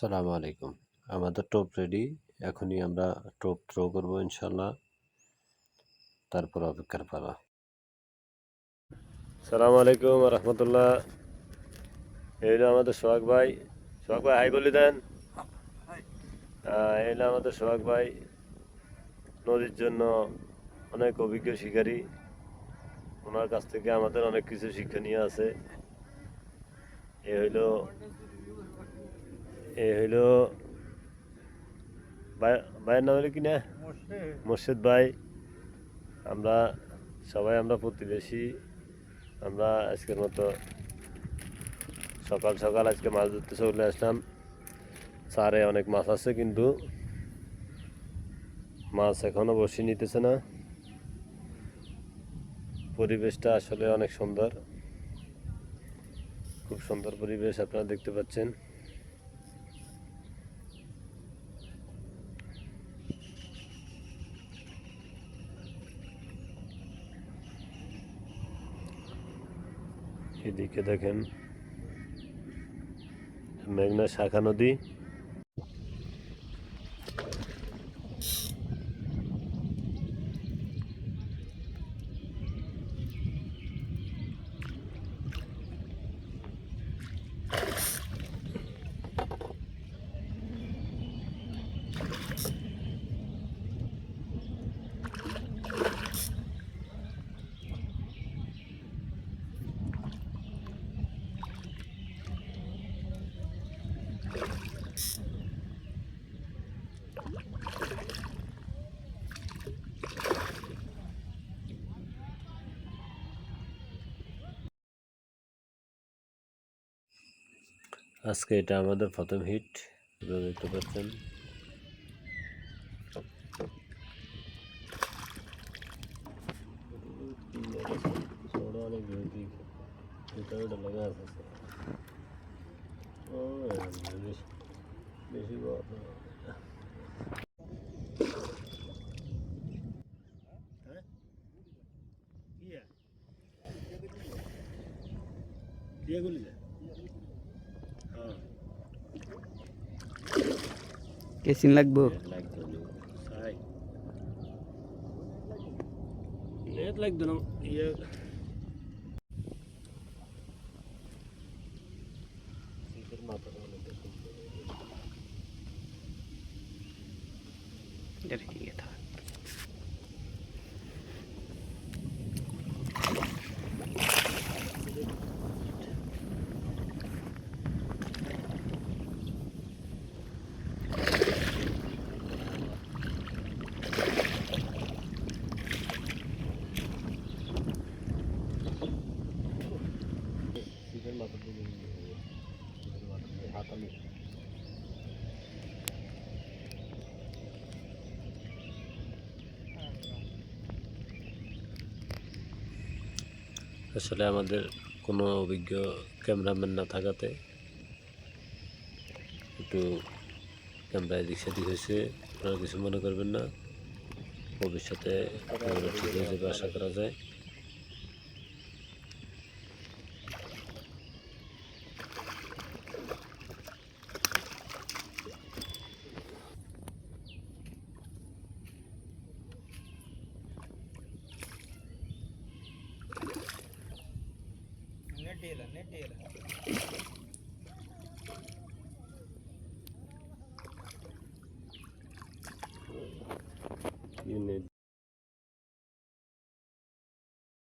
সালাম আলাইকুম। আমাদের টোপ রেডি এখনই আমরা টোপ থ্রো করব ইনশাল্লাহ তারপর অপেক্ষার পালা। সালাম আলাইকুম রহমতুল্লাহ। এই আমাদের সোহাগ ভাই। সোহাগ ভাই হাই বলি দেন। আহ, এই হলো আমাদের সোহাগ ভাই। নদীর জন্য অনেক অভিজ্ঞ শিকারী। ওনার কাছ থেকে আমাদের অনেক কিছু শিক্ষণীয় আছে। এ হইল এ হইল ভাই- ভাইয়ের নাম হলো কি না মোর্শেদ ভাই। আমরা সবাই আমরা প্রতিবেশী। আমরা আজকের মতো সকাল সকাল আজকে মাছ ধরতে চলে আসলাম। সারে অনেক মাছ আছে কিন্তু মাছ এখনও বসে নিতেছে না। পরিবেশটা আসলে অনেক সুন্দর। খুব সুন্দর পরিবেশ আপনারা দেখতে পাচ্ছেন। এদিকে দেখেন মেঘনা শাখা নদী। আজকে এটা আমাদের প্রথম হিট আপনারা দেখতে পাচ্ছেন। বেশি বড় কেসিন লাগবো নেট লাগতো না ইয়ে এটা রেখে গিয়ে আসলে আমাদের কোনো অভিজ্ঞ ক্যামেরাম্যান না থাকাতে একটু ক্যামেরা এদিক সেদিক হয়েছে আপনারা কিছু মনে করবেন না। ভবিষ্যতে ক্যামেরা ঠিক হয়ে যাবে আশা করা যায়। केलं नाही केलं you need